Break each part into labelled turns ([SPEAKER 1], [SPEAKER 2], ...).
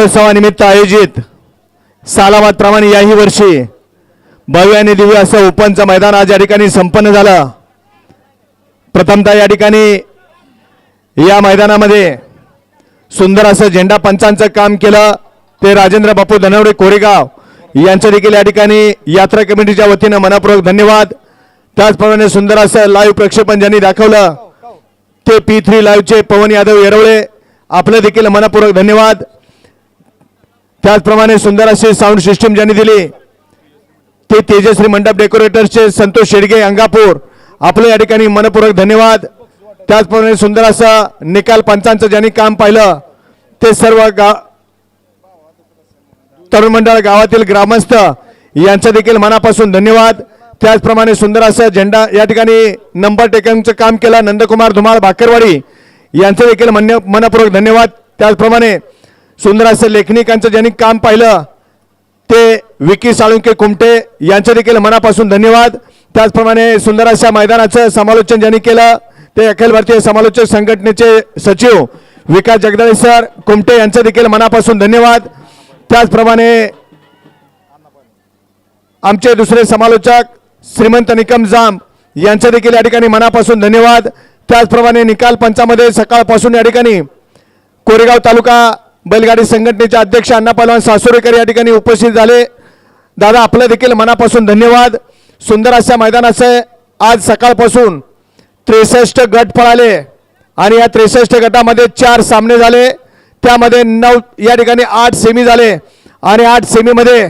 [SPEAKER 1] महोत्सवानिमित्त आयोजित सालाबाद याही वर्षी भव्य आणि दिव्य असं ओपनचं मैदान आज या ठिकाणी संपन्न झालं. प्रथमतः या ठिकाणी या मैदानामध्ये सुंदर असं झेंडा पंचांचं काम केलं. ते राजेंद्र बापू धनवडे कोरेगाव यांचं देखील या ठिकाणी यात्रा कमिटीच्या वतीनं मनापूर्वक धन्यवाद. त्याचप्रमाणे सुंदर असं लाईव्ह प्रक्षेपण ज्यांनी दाखवलं ते पी थ्री लाईव्हचे पवन यादव येरवळे आपलं देखील मनपूर्वक धन्यवाद. त्याचप्रमाणे सुंदर अशी साऊंड सिस्टीम ज्यांनी दिली ते तेजश्री मंडप डेकोरेटर्सचे संतोष शेडगे अंगापूर. आपलं या ठिकाणी मनपूर्वक धन्यवाद. त्याचप्रमाणे सुंदर असं निकाल पंचांचं ज्यांनी काम पाहिलं ते सर्व गा तरुण मंडळ गावातील ग्रामस्थ यांचं देखील मनापासून धन्यवाद. त्याचप्रमाणे सुंदर असं झेंडा या ठिकाणी नंबर टेकनचं काम केलं नंदकुमार धुमाळ भाकरवाडी यांचं देखील मन मनपूर्वक धन्यवाद. त्याचप्रमाणे सुंदर असं लेखनिकांचं ज्यांनी काम पाहिलं ते विकी साळुंके कुमटे यांचे देखील मनापासून धन्यवाद. त्याचप्रमाणे सुंदर अशा मैदानाचं समालोचन ज्यांनी केलं ते अखिल भारतीय समालोचक संघटनेचे सचिव विकास जगदाळे सर कुमटे यांचे देखील मनापासून धन्यवाद. त्याचप्रमाणे आमचे दुसरे समालोचक श्रीमंत निकम जाम यांचे देखील या ठिकाणी मनापासून धन्यवाद. त्याचप्रमाणे निकाल पंचामध्ये सकाळपासून या ठिकाणी कोरेगाव तालुका बैलगाडी संघटनेचे अध्यक्ष अण्णा पहलवान सासुरेकर या ठिकाणी उपस्थित झाले. दादा आपलं देखील मनापासून धन्यवाद. सुंदर अशा मैदानाचे आज सकाळपासून त्रेसष्ट गट पळाले आणि या त्रेसष्ट गटामध्ये चार सामने झाले. त्यामध्ये नऊ या ठिकाणी आठ सेमी झाले आणि आठ सेमीमध्ये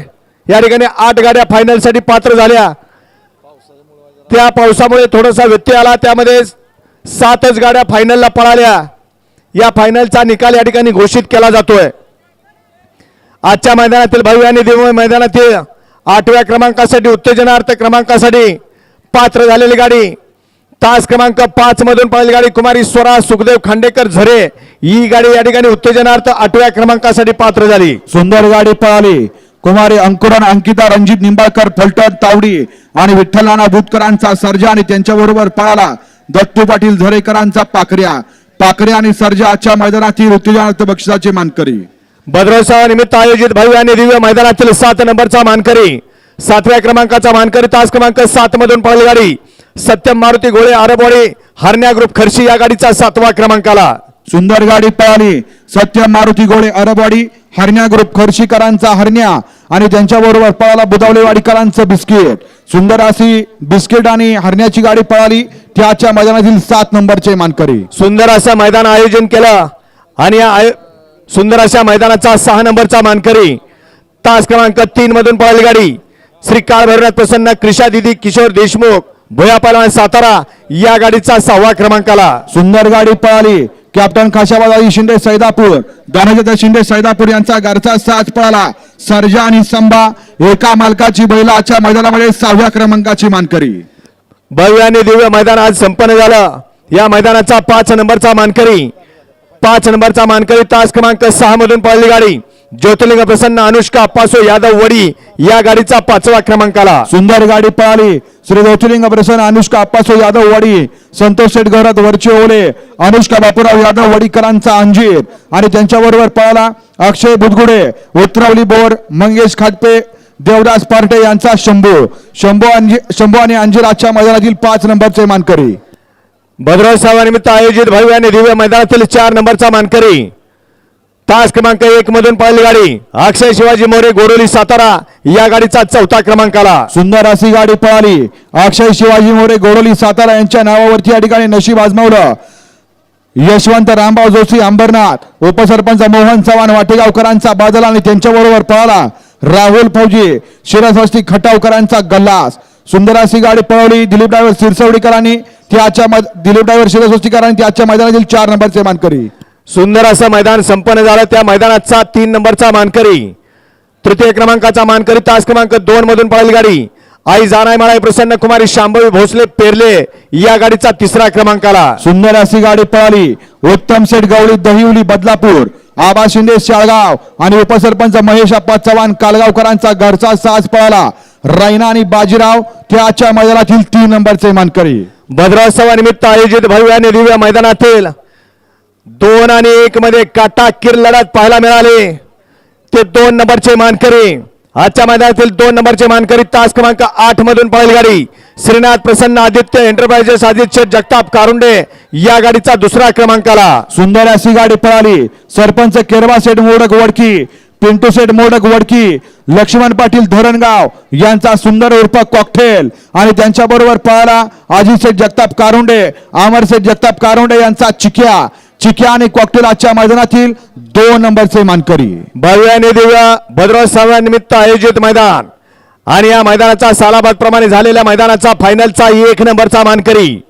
[SPEAKER 1] या ठिकाणी आठ गाड्या फायनलसाठी पात्र झाल्या. त्या पावसामुळे थोडासा व्यत्यय आला. त्यामध्ये सातच गाड्या फायनलला पळाल्या. या फायनलचा निकाल या ठिकाणी घोषित केला जातोय. आजच्या मैदानातील भव्य आणि दिव्य मैदानातील आठव्या क्रमांकासाठी उत्तेजनार्थ क्रमांकासाठी पात्र झालेली गाडी. तास क्रमांक पाच मधून पाहिली गाडी कुमारी स्वरा सुखदेव खांडेकर झरे. ही गाडी या ठिकाणी उत्तेजनार्थ आठव्या क्रमांकासाठी पात्र झाली.
[SPEAKER 2] सुंदर गाडी पळाली. कुमारी अंकुरन अंकिता रणजित निंबाळकर फलटण तावडी आणि विठ्ठल नाना बुतकरांचा सर्जा आणि त्यांच्याबरोबर पळाला दत्तू पाटील झरेकरांचा पाखऱ्या. पाकऱ्या आणि सर्जा आजच्या मैदानातील उत्तेजनार्थ बक्षिसाचे मानकरी.
[SPEAKER 1] भद्रोत्सवानिमित्त आयोजित भव्य आणि दिव्य मैदानातील सात नंबरचा मानकरी सातव्या क्रमांकाचा मानकरी तास क्रमांक सात मधून पळाली गाडी. सत्यम मारुती गोळे आरबवाडी हरण्या ग्रुप खर्शी या गाडीचा सातवा क्रमांकाला.
[SPEAKER 2] सुंदर गाडी पळाली. सत्यम मारुती गोळे अरबवाडी हरण्या ग्रुप खर्शीकरांचा हरण्या आणि त्यांच्याबरोबर पळाला बुदावलेवाडीकरांचं बिस्किट. सुंदर अशी बिस्किट आणि हरण्याची गाडी पळाली. त्याच्या मैदानातील सात नंबरचे मानकरी.
[SPEAKER 1] सुंदर असं मैदान आयोजन केलं आणि या आयो- सुंदर अशा मैदानाचा सहा नंबरचा मानकरी. तास क्रमांक तीन मधून पळाली गाडी. श्री काळ भैरवनाथ प्रसन्न क्रिशा दिदी किशोर देशमुख भोया पहलवान सातारा या गाडीचा सहावा क्रमांकाला.
[SPEAKER 2] सुंदर गाडी पळाली. कॅप्टन खाशाबाई शिंदे सैदापूर दानजत शिंदे सैदापूर यांचा घरचा साथ पळाला. सर्जा आणि संभा एका मालकाची बैलाच्या मैदानामध्ये सहाव्या क्रमांकाची मानकरी.
[SPEAKER 1] भव्य आणि दिव्य मैदान आज संपन्न झालं. या मैदानाचा पाच नंबरचा मानकरी पाच नंबरचा मानकरी तास क्रमांक सहा मधून पळली गाडी. ज्योतिर्लिंग प्रसन्न अनुष्का अप्पासो यादव वडी या गाडीचा पाचवा क्रमांकाला.
[SPEAKER 2] सुंदर गाडी पळाली. श्री ज्योतिर्लिंग प्रसन्न अनुष्का अप्पासो यादव वाडी संतोष शेठ घरात वरचे ओले. अनुष्का बापूराव यादव वडीकरांचा अंजीर. आणि त्यांच्याबरोबर पळाला अक्षय बुधगुडे उत्तरावली बोर मंगेश खाटपे देवदास पार्टे यांचा शंभू. शंभू अंजी शंभू आणि अंजीर आजच्या मैदानातील पाच नंबरचे मानकरी.
[SPEAKER 1] भद्रोत्सवानिमित्त आयोजित भव्य आणि दिव्य मैदानातील चार नंबरचा मानकरी. तास क्रमांक एक मधून पहिली गाडी. अक्षय शिवाजी मोरे गोरोली सातारा या गाडीचा चौथा क्रमांकाला.
[SPEAKER 2] सुंदर अशी गाडी पळाली. अक्षय शिवाजी मोरे गोरोली सातारा यांच्या नावावरती या ठिकाणी नशीब आजमावलं. यशवंत रामभाऊ जोशी अंबरनाथ उपसरपंच मोहन चव्हाण वाटेगावकरांचा बादल आणि त्यांच्याबरोबर पळाला. राहुल फौजी शिरसवस्ती खटावकरांचा गल्लास. सुंदर अशी गाडी पळवली. दिलीप ड्रायव्हर सिरसवडीकरांनी त्याच्या मै- दिलीप ड्रायव्हर शिरसवस्तीकरांनी त्याच्या मैदानातील चार नंबरचे मानकरी.
[SPEAKER 1] सुंदर असं मैदान संपन्न झालं. त्या मैदानाचा तीन नंबरचा मानकरी तृतीय क्रमांकाचा मानकरी तास क्रमांक दोन मधून पळाली गाडी. आई जानाय माळाई प्रसन्न कुमारी शांभवी भोसले पेरले या गाडीचा तिसरा क्रमांकाला.
[SPEAKER 2] सुंदर अशी गाडी पळाली. उत्तम सेठ गवळी दहिवली बदलापूर आबा शिंदे शाळगाव आणि उपसरपंच महेश अप्पा चव्हाण कालगावकरांचा घरचा साज पळाला. रायना आणि बाजीराव त्याच्या मैदानातील तीन नंबरचे मानकरी.
[SPEAKER 1] भद्रोत्सवानिमित्त आयोजित भव्य आणि दिव्य मैदानातील दोन आणि एक मध्ये काटाकीर लढत पाहायला मिळाले. ते दोन नंबरचे मानकरी. आजच्या मैदानातील दोन नंबरचे मानकरी तास क्रमांक आठ मधून पळेल गाडी. श्रीनाथ प्रसन्न आदित्य एंटरप्राइजेस आदित्य जगताप कारुंडे या गाडीचा दुसरा क्रमांकाला.
[SPEAKER 2] सुंदर अशी गाडी पळाली. सरपंच केरवा सेठ मोडक वडकी पिंटू सेठ मोडक वडकी लक्ष्मण पाटील धरणगाव यांचा सुंदर उर्फ कॉकटेल आणि त्यांच्या बरोबर पळाला अजित शेठ जगताप कारुंडे आमर शेठ जगताप कारुंडे यांचा चिक्या चिक्या आणि कॉकटेल आजच्या मैदानातील दोन नंबरचे मानकरी.
[SPEAKER 1] भव्य आणि दिव्य भद्रोत्सवा निमित्त आयोजित मैदान. आणि या मैदानाचा सालाबाद प्रमाणे झालेल्या मैदानाचा फायनलचा एक नंबरचा मानकरी.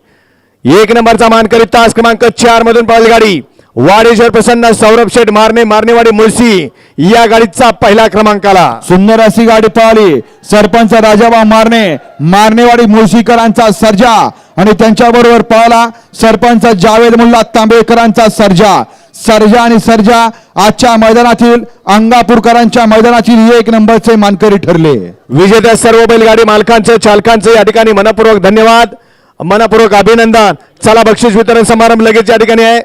[SPEAKER 1] एक नंबरचा मानकरी तास क्रमांक चार मधून पळेल गाडी वाडेश्वर प्रसन्न सौरभ शेठ मारणे मारणेवाडी मुळशी या गाडीचा पहिला क्रमांकाला.
[SPEAKER 2] सुंदर अशी गाडी पळाली. सरपंच राजाबा मारणे मारणेवाडी मुळशीकरांचा सर्जा. आणि त्यांच्याबरोबर पळाला सरपंच जावेद मुल्ला तांबेकरांचा सर्जा. सर्जा आणि सर्जा आजच्या मैदानातील अंगापूरकरांच्या मैदानातील एक नंबरचे मानकरी ठरले.
[SPEAKER 1] विजेत्या सर्व बैलगाडी मालकांचे चालकांचे या ठिकाणी मनपूर्वक धन्यवाद. मनपूर्वक अभिनंदन. चला बक्षीस वितरण समारंभ लगेच या ठिकाणी आहे.